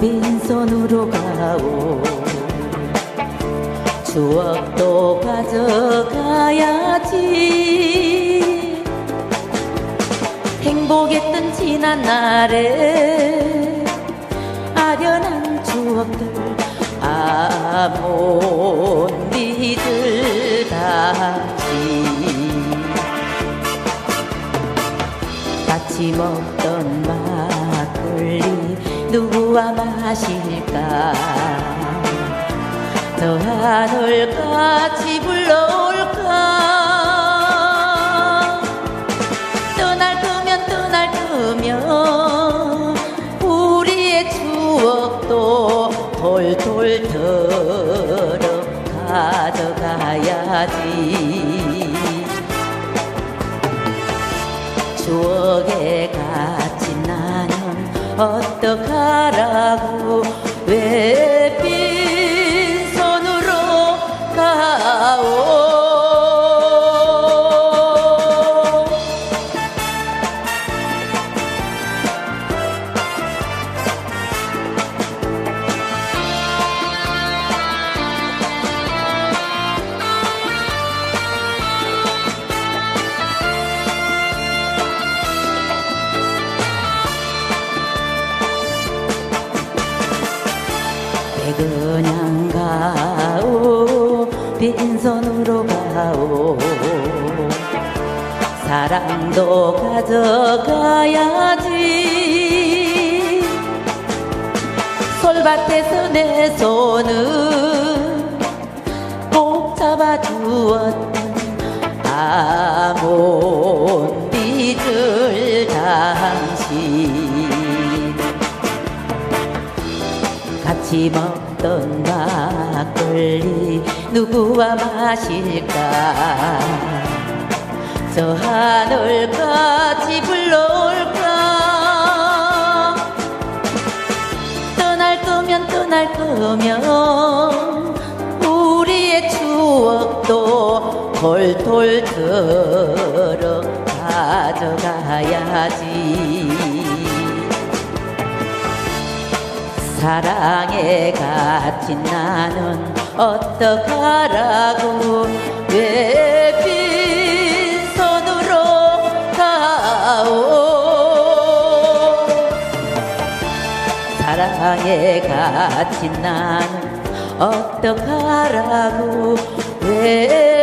빈손으로 가오 추억도 가져가야지. 행복했던 지난 날에 아련한 추억들 잊을 다시 같이. 먹던 막걸리 누구와 마실까? 저 하늘 같이 불러올까? 떠날 거면 떠날 거면 우리의 추억도 돌돌 털어 가져가야지. 나는 어떡하라고. 왜 그냥 가오 빈손으로 가오. 사랑도 가져가야지. 솔밭에서 내 손을 꼭 잡아주었던 아못 잊을 당신 같이 먹던 막걸리 누구와 마실까? 저 하늘까지 불러올까? 떠날 거면 떠날 거면 우리의 추억도 돌돌 털어 가져가야지 사랑에 갇힌 나는 어떡하라고 왜 빈손으로 가오 사랑에 갇힌 나는 어떡하라고 왜 빈.